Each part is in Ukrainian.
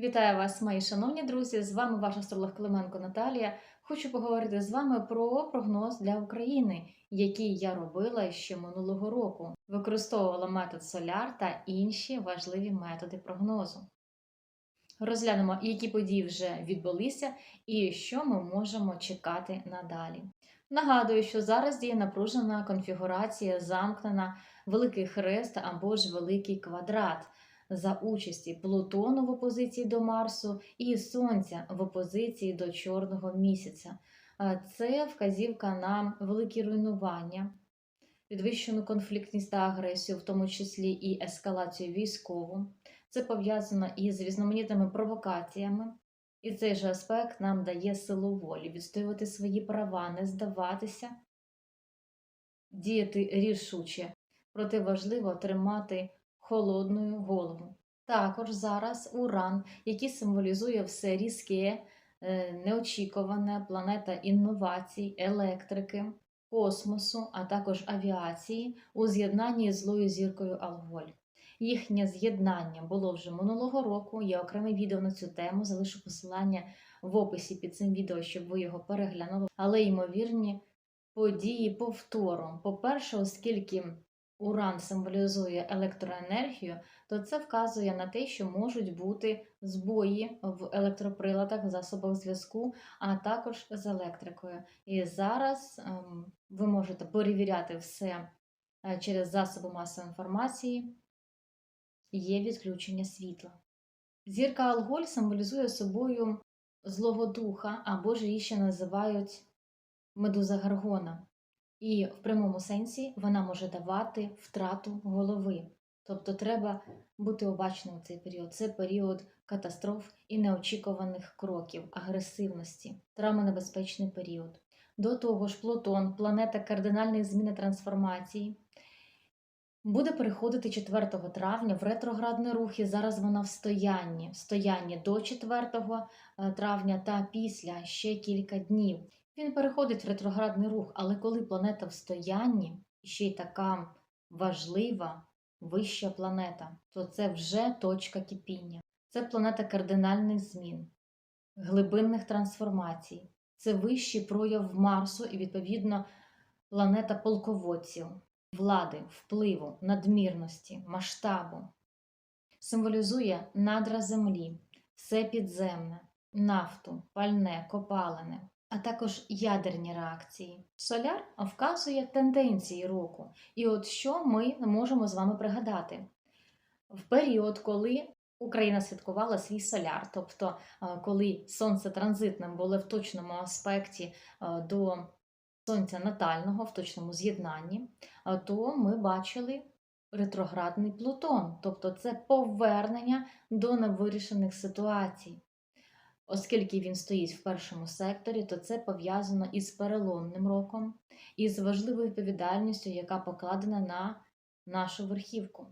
Вітаю вас, мої шановні друзі! З вами ваш астролог Клименко Наталія. Хочу поговорити з вами про прогноз для України, який я робила ще минулого року. Використовувала метод Соляр та інші важливі методи прогнозу. Розглянемо, які події вже відбулися і що ми можемо чекати надалі. Нагадую, що зараз діє напружена конфігурація, замкнена великий хрест або ж великий квадрат за участі Плутону в опозиції до Марсу і Сонця в опозиції до Чорного місяця. Це вказівка на великі руйнування, підвищену конфліктність та агресію, в тому числі і ескалацію військову. Це пов'язано із різноманітними провокаціями. І цей же аспект нам дає силу волі відстоювати свої права, не здаватися, діяти рішуче, проте важливо тримати холодною голову. Також зараз Уран, який символізує все різке, е, неочікуване, планета інновацій, електрики, космосу, а також авіації у з'єднанні з злою зіркою Алголь. Їхнє з'єднання було вже минулого року. Є окреме відео на цю тему. Залишу посилання в описі під цим відео, щоб ви його переглянули. Але ймовірні події повтором. По-перше, оскільки Уран символізує електроенергію, то це вказує на те, що можуть бути збої в електроприладах, засобах зв'язку, а також з електрикою. І зараз ем, ви можете перевіряти все е, через засоби масової інформації. Є відключення світла. Зірка Алголь символізує собою злого духа, або ж її ще називають медуза Гаргона. І в прямому сенсі вона може давати втрату голови. Тобто треба бути обачним у цей період. Це період катастроф і неочікуваних кроків, агресивності, травмонебезпечний період. До того ж, Плутон, планета кардинальної зміни трансформації, буде переходити 4 травня в ретроградний рух, і зараз вона в стоянні, в стоянні до 4 е, травня та після ще кілька днів. Він переходить в ретроградний рух, але коли планета в стоянні, ще й така важлива, вища планета, то це вже точка кипіння. Це планета кардинальних змін, глибинних трансформацій, це вищий прояв Марсу і, відповідно, планета полководців, влади, впливу, надмірності, масштабу. Символізує надра землі, все підземне, нафту, пальне, копалене а також ядерні реакції. Соляр вказує тенденції року. І от що ми можемо з вами пригадати? В період, коли Україна святкувала свій соляр, тобто коли сонце транзитним було в точному аспекті до сонця натального, в точному з'єднанні, то ми бачили ретроградний Плутон, тобто це повернення до невирішених ситуацій. Оскільки він стоїть в першому секторі, то це пов'язано із переломним роком і з важливою відповідальністю, яка покладена на нашу верхівку.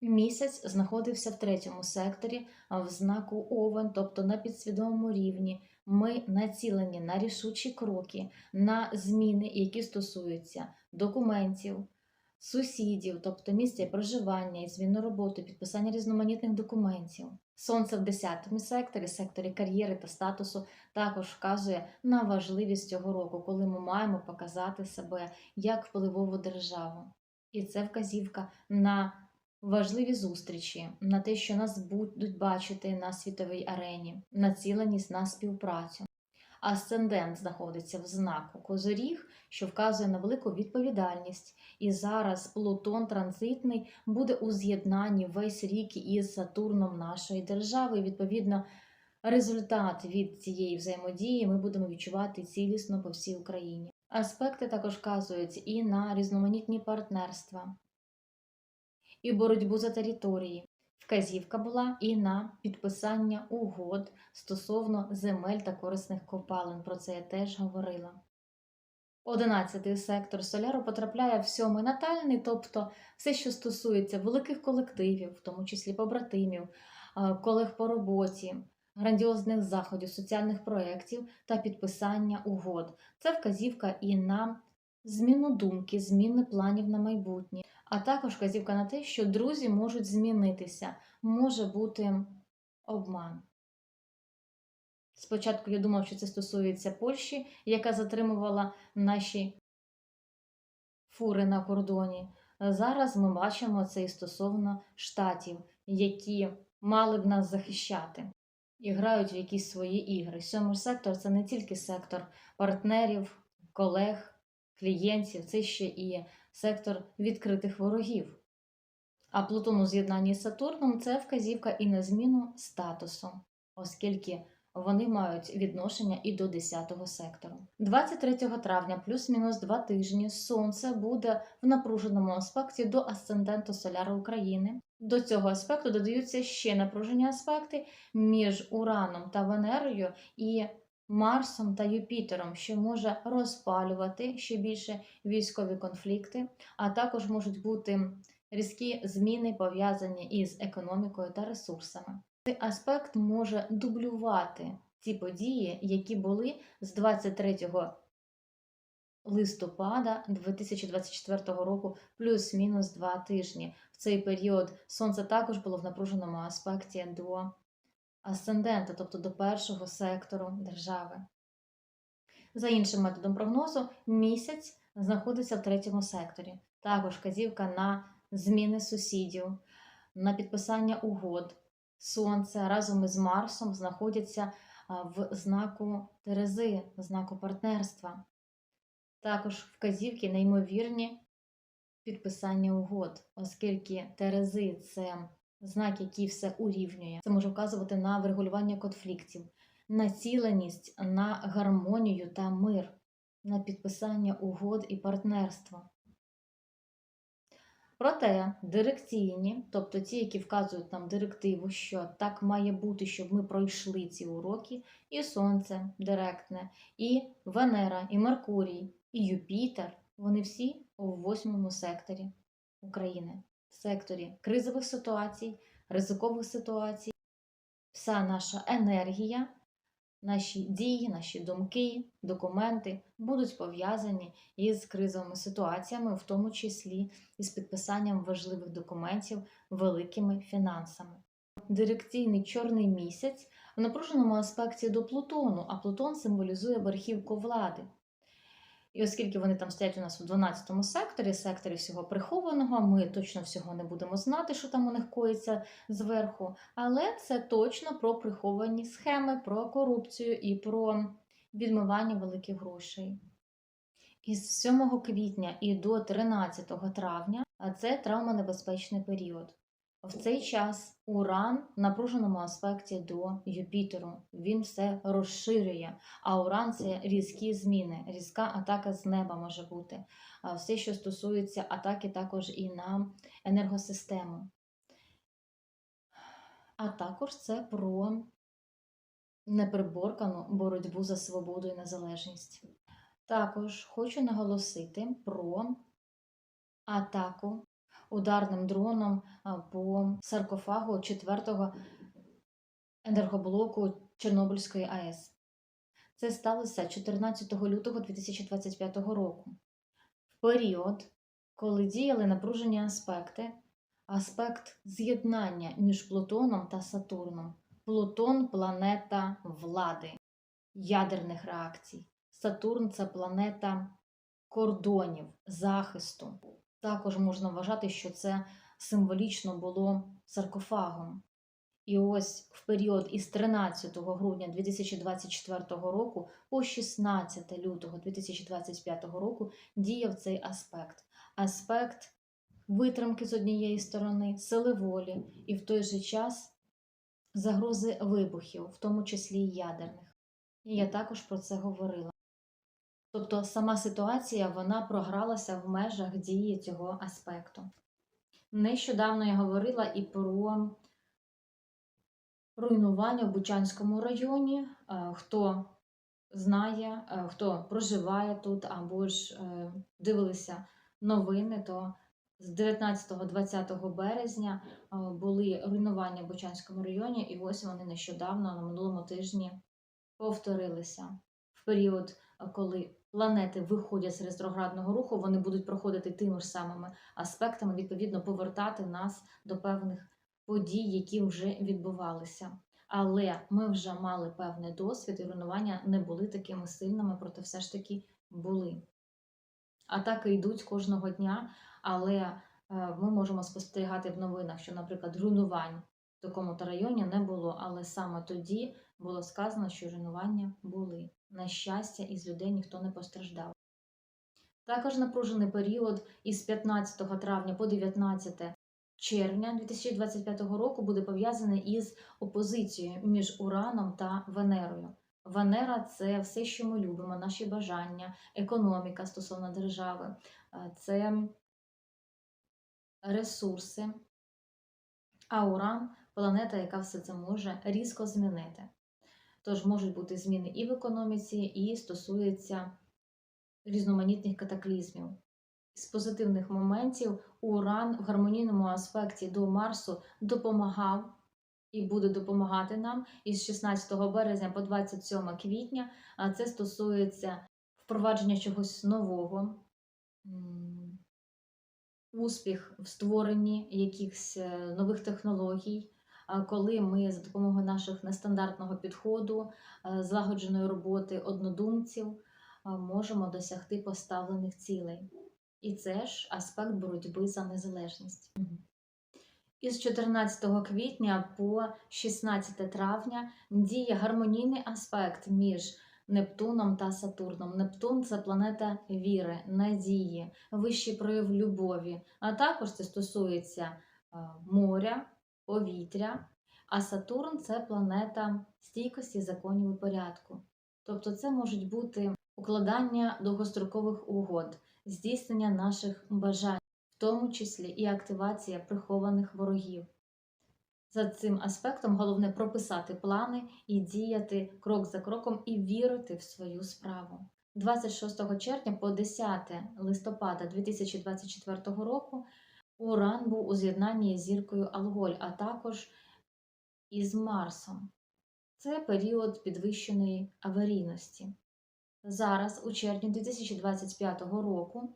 Місяць знаходився в третьому секторі, в знаку Овен, тобто на підсвідомому рівні, ми націлені на рішучі кроки, на зміни, які стосуються документів, сусідів, тобто місця проживання і зміну роботи, підписання різноманітних документів. Сонце в 10 секторі, секторі кар'єри та статусу, також вказує на важливість цього року, коли ми маємо показати себе як впливову державу. І це вказівка на важливі зустрічі, на те, що нас будуть бачити на світовій арені, націленість на співпрацю. Асцендент знаходиться в знаку Козоріг, що вказує на велику відповідальність. І зараз Плутон транзитний буде у з'єднанні весь рік із Сатурном нашої держави. І, відповідно, результат від цієї взаємодії ми будемо відчувати цілісно по всій Україні. Аспекти також вказують і на різноманітні партнерства, і боротьбу за території. Вказівка була і на підписання угод стосовно земель та корисних копалин. Про це я теж говорила. Одинадцятий сектор соляру потрапляє в сьомий натальний, тобто все, що стосується великих колективів, в тому числі побратимів, колег по роботі, грандіозних заходів, соціальних проєктів та підписання угод. Це вказівка і на зміну думки, зміни планів на майбутнє, а також вказівка на те, що друзі можуть змінитися, може бути обман. Спочатку я думав, що це стосується Польщі, яка затримувала наші фури на кордоні. Зараз ми бачимо це і стосовно штатів, які мали б нас захищати і грають в якісь свої ігри. Сьомий сектор це не тільки сектор партнерів, колег, клієнтів, це ще і сектор відкритих ворогів. А Плутон у з'єднанні з Сатурном це вказівка і на зміну статусу, оскільки вони мають відношення і до 10-го сектору. 23 травня, плюс-мінус два тижні, Сонце буде в напруженому аспекті до асценденту Соляра України. До цього аспекту додаються ще напружені аспекти між Ураном та Венерою і Марсом та Юпітером, що може розпалювати ще більше військові конфлікти, а також можуть бути різкі зміни пов'язані із економікою та ресурсами. Цей аспект може дублювати ті події, які були з 23 листопада 2024 року, плюс-мінус два тижні. В цей період сонце також було в напруженому аспекті до асцендента, тобто до першого сектору держави. За іншим методом прогнозу, місяць знаходиться в третьому секторі. Також вказівка на зміни сусідів, на підписання угод. Сонце разом із Марсом знаходяться в знаку Терези, в знаку партнерства. Також вказівки неймовірні підписання угод, оскільки Терези це знак, який все урівнює. Це може вказувати на врегулювання конфліктів, націленість на гармонію та мир, на підписання угод і партнерства. Проте дирекційні, тобто ті, які вказують нам директиву, що так має бути, щоб ми пройшли ці уроки, і Сонце директне, і Венера, і Меркурій, і Юпітер, вони всі у восьмому секторі України, секторі кризових ситуацій, ризикових ситуацій. Вся наша енергія, наші дії, наші думки, документи будуть пов'язані із кризовими ситуаціями, в тому числі із підписанням важливих документів великими фінансами. Дирекційний чорний місяць в напруженому аспекті до Плутону, а Плутон символізує верхівку влади. І оскільки вони там стоять у нас у 12 секторі, секторі всього прихованого, ми точно всього не будемо знати, що там у них коїться зверху. Але це точно про приховані схеми, про корупцію і про відмивання великих грошей. Із 7 квітня і до 13 травня це травмонебезпечний період. В цей час Уран в напруженому аспекті до Юпітеру. Він все розширює. А Уран це різкі зміни, різка атака з неба може бути. Все, що стосується атаки, також і на енергосистему. А також це про неприборкану боротьбу за свободу і незалежність. Також хочу наголосити про атаку ударним дроном по саркофагу 4-го енергоблоку Чорнобильської АЕС. Це сталося 14 лютого 2025 року. В період, коли діяли напружені аспекти, аспект з'єднання між Плутоном та Сатурном. Плутон планета влади, ядерних реакцій. Сатурн це планета кордонів, захисту. Також можна вважати, що це символічно було саркофагом. І ось в період із 13 грудня 2024 року по 16 лютого 2025 року діяв цей аспект. Аспект витримки з однієї сторони, сили волі, і в той же час загрози вибухів, в тому числі й ядерних. І я також про це говорила. Тобто сама ситуація вона програлася в межах дії цього аспекту. Нещодавно я говорила і про руйнування в Бучанському районі. Е, Хто знає, е, хто проживає тут або ж е, дивилися новини, то з 19-20 березня були руйнування в Бучанському районі, і ось вони нещодавно на минулому тижні повторилися в період, коли планети виходять з ретроградного руху, вони будуть проходити тими ж самими аспектами, відповідно, повертати нас до певних подій, які вже відбувалися. Але ми вже мали певний досвід, і руйнування не були такими сильними, проте все ж таки були. Атаки йдуть кожного дня, але е, ми можемо спостерігати в новинах, що, наприклад, руйнувань в такому-то районі не було, але саме тоді було сказано, що руйнування були. На щастя, із людей ніхто не постраждав. Також напружений період із 15 травня по 19 червня 2025 року буде пов'язаний із опозицією між Ураном та Венерою. Венера це все, що ми любимо, наші бажання, економіка стосовно держави, е, це ресурси. А Уран планета, яка все це може різко змінити. Тож можуть бути зміни і в економіці, і стосується різноманітних катаклізмів. З позитивних моментів Уран в гармонійному аспекті до Марсу допомагав і буде допомагати нам із 16 березня по 27 квітня. А це стосується впровадження чогось нового, успіх в створенні якихось е, нових технологій. А Коли ми за допомогою наших нестандартного підходу, е, злагодженої роботи однодумців можемо досягти поставлених цілей. І це ж аспект боротьби за незалежність. Із 14 квітня по 16 травня діє гармонійний аспект між Нептуном та Сатурном. Нептун це планета віри, надії, вищий прояв любові. А також це стосується е, моря, повітря. А Сатурн це планета стійкості, законів і порядку. Тобто, це можуть бути укладання довгострокових угод, здійснення наших бажань, в тому числі і активація прихованих ворогів. За цим аспектом головне прописати плани і діяти крок за кроком і вірити в свою справу. 26 червня по 10 листопада 2024 року Уран був у з'єднанні з зіркою Алголь, а також із Марсом. Це період підвищеної аварійності. Зараз, у червні 2025 року,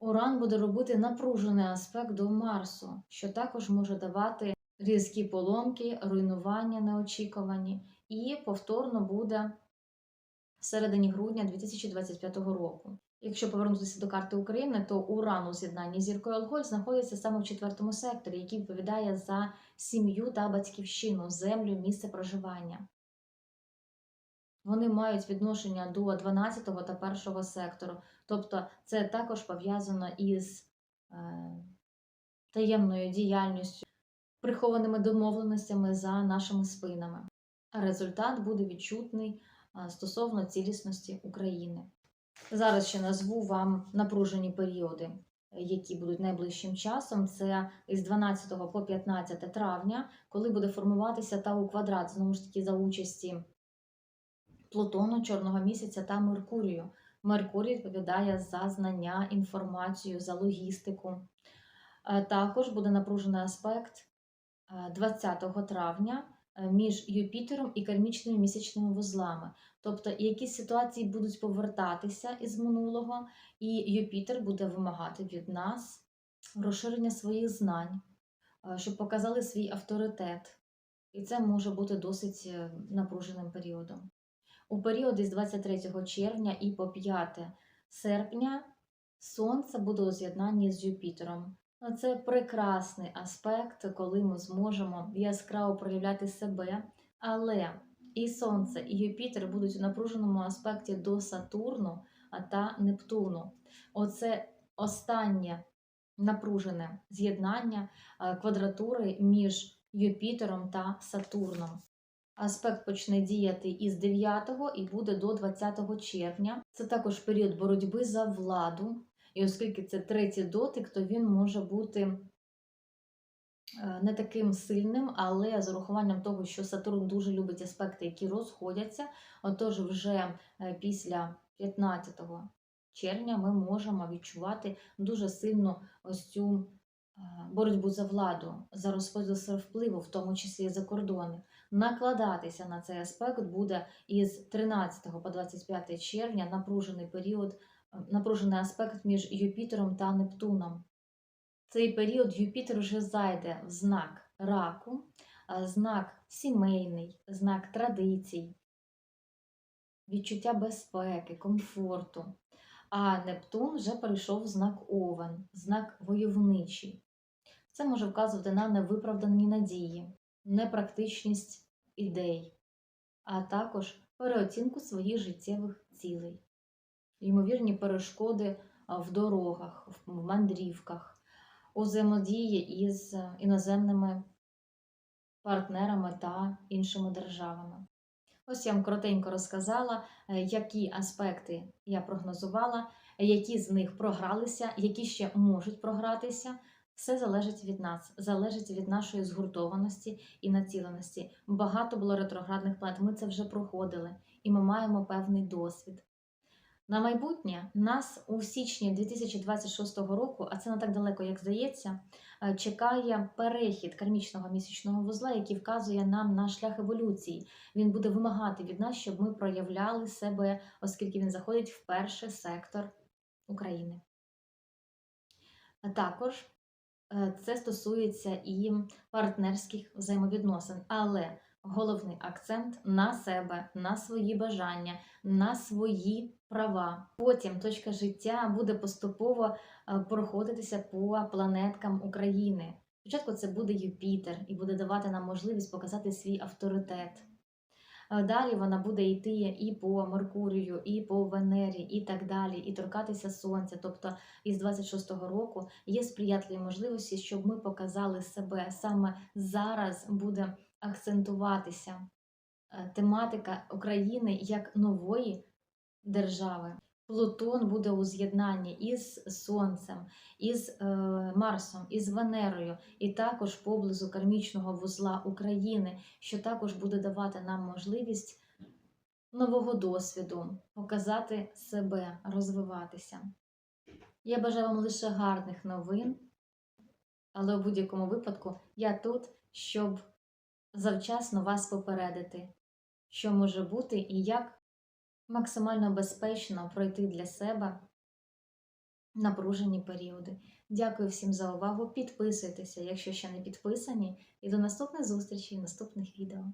Уран буде робити напружений аспект до Марсу, що також може давати різкі поломки, руйнування неочікувані, і повторно буде в середині грудня 2025 року. Якщо повернутися до карти України, то Уран у з'єднанні зіркою Алголь знаходиться саме в четвертому секторі, який відповідає за сім'ю та батьківщину, землю, місце проживання. Вони мають відношення до 12 та 1 сектору. Тобто це також пов'язано із е, таємною діяльністю, прихованими домовленостями за нашими спинами. Результат буде відчутний стосовно цілісності України. Зараз ще назву вам напружені періоди, які будуть найближчим часом. Це із 12 по 15 травня, коли буде формуватися Тау квадрат, знову ж таки, за участі Плутону, Чорного місяця та Меркурію. Меркурій відповідає за знання, інформацію, за логістику. Е, Також буде напружений аспект е, 20 травня е, між Юпітером і кармічними місячними вузлами. Тобто якісь ситуації будуть повертатися із минулого, і Юпітер буде вимагати від нас розширення своїх знань, е, щоб показали свій авторитет. І це може бути досить е, напруженим періодом. У період із 23 червня і по 5 серпня Сонце буде у з'єднанні з Юпітером. Ну, Це прекрасний аспект, коли ми зможемо яскраво проявляти себе, але і Сонце, і Юпітер будуть у напруженому аспекті до Сатурну та Нептуну. Оце останнє напружене з'єднання е, квадратури між Юпітером та Сатурном. Аспект почне діяти із 9 і буде до 20 червня. Це також період боротьби за владу. І оскільки це третій дотик, то він може бути е, не таким сильним, але з урахуванням того, що Сатурн дуже любить аспекти, які розходяться. Отож, вже е, після 15 червня ми можемо відчувати дуже сильну ось цю е, боротьбу за владу, за розподіл впливу, в тому числі за кордони. Накладатися на цей аспект буде із 13 по 25 червня напружений період напружений аспект між Юпітером та Нептуном. Цей період Юпітер вже зайде в знак раку, знак сімейний, знак традицій, відчуття безпеки, комфорту. А Нептун вже перейшов в знак Овен, знак войовничий. Це може вказувати на невиправдані надії, непрактичність ідей, а також переоцінку своїх життєвих цілей, ймовірні перешкоди в дорогах, в мандрівках, у взаємодії із е, іноземними партнерами та іншими державами. Ось я вам коротенько розказала, е, які аспекти я прогнозувала, які з них програлися, які ще можуть програтися. Все залежить від нас, залежить від нашої згуртованості і націленості. Багато було ретроградних планет, ми це вже проходили, і ми маємо певний досвід. На майбутнє нас у січні 2026 року, а це не так далеко, як здається, е, чекає перехід кармічного місячного вузла, який вказує нам на шлях еволюції. Він буде вимагати від нас, щоб ми проявляли себе, оскільки він заходить в перший сектор України. Також е, це стосується і партнерських взаємовідносин, але головний акцент на себе, на свої бажання, на свої права. Потім точка життя буде поступово е, проходитися по планеткам України. Спочатку це буде Юпітер і буде давати нам можливість показати свій авторитет. Е, Далі вона буде йти і по Меркурію, і по Венері, і так далі, і торкатися Сонця. Тобто із 26-го року є сприятливі можливості, щоб ми показали себе. Саме зараз буде акцентуватися е, тематика України як нової держави. Плутон буде у з'єднанні із Сонцем, із е, Марсом, із Венерою, і також поблизу кармічного вузла України, що також буде давати нам можливість нового досвіду, показати себе, розвиватися. Я бажаю вам лише гарних новин, але у будь-якому випадку я тут, щоб завчасно вас попередити, що може бути і як максимально безпечно пройти для себе напружені періоди. Дякую всім за увагу. Підписуйтеся, якщо ще не підписані, і до наступних зустрічей наступних відео.